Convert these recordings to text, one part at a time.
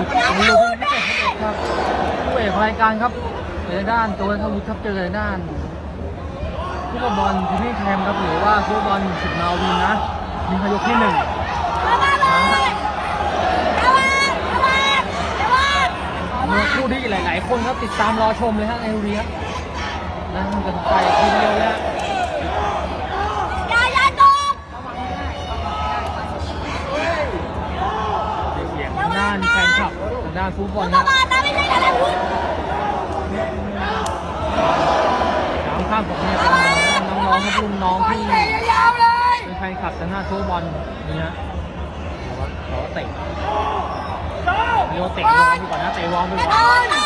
สุดนี้เราพิเศษครับผู้เอกรายการครับเจอด้านตัวทวุฒิครับเจอด้านฟุตบอลทีมแคมครับหรือว่าฟุตบอลสุดนาวินนะมีพยกที่หนึ่งมวยคู่ที่หลาย ๆ คนครับติดตามรอชมเลยฮะในเรียนะมันกันไปทีเดียวแล้วเสียงด้าน แฟนคลับด้านฟุตบอลนะสามข้างผมเนี่ยเป็นน้องๆครับรุ่นน้องที่เป็นแฟนคลับแต่หน้าโชว์บอลนี่ฮะแต่ว่าแต่ว่าเตะเรียกว่าเตะวอร์มดีกว่านะเตะวอร์มดีกว่า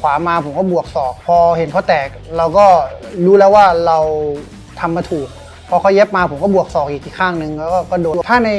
ขวามาผมก็บวกศอก พอเห็นเขาแตก เราก็รู้แล้วว่าเราทำมาถูก พอเขาเย็บมาผมก็บวกศอกอีกที่ข้างหนึ่งแล้วก็ก็โดนถ้าใน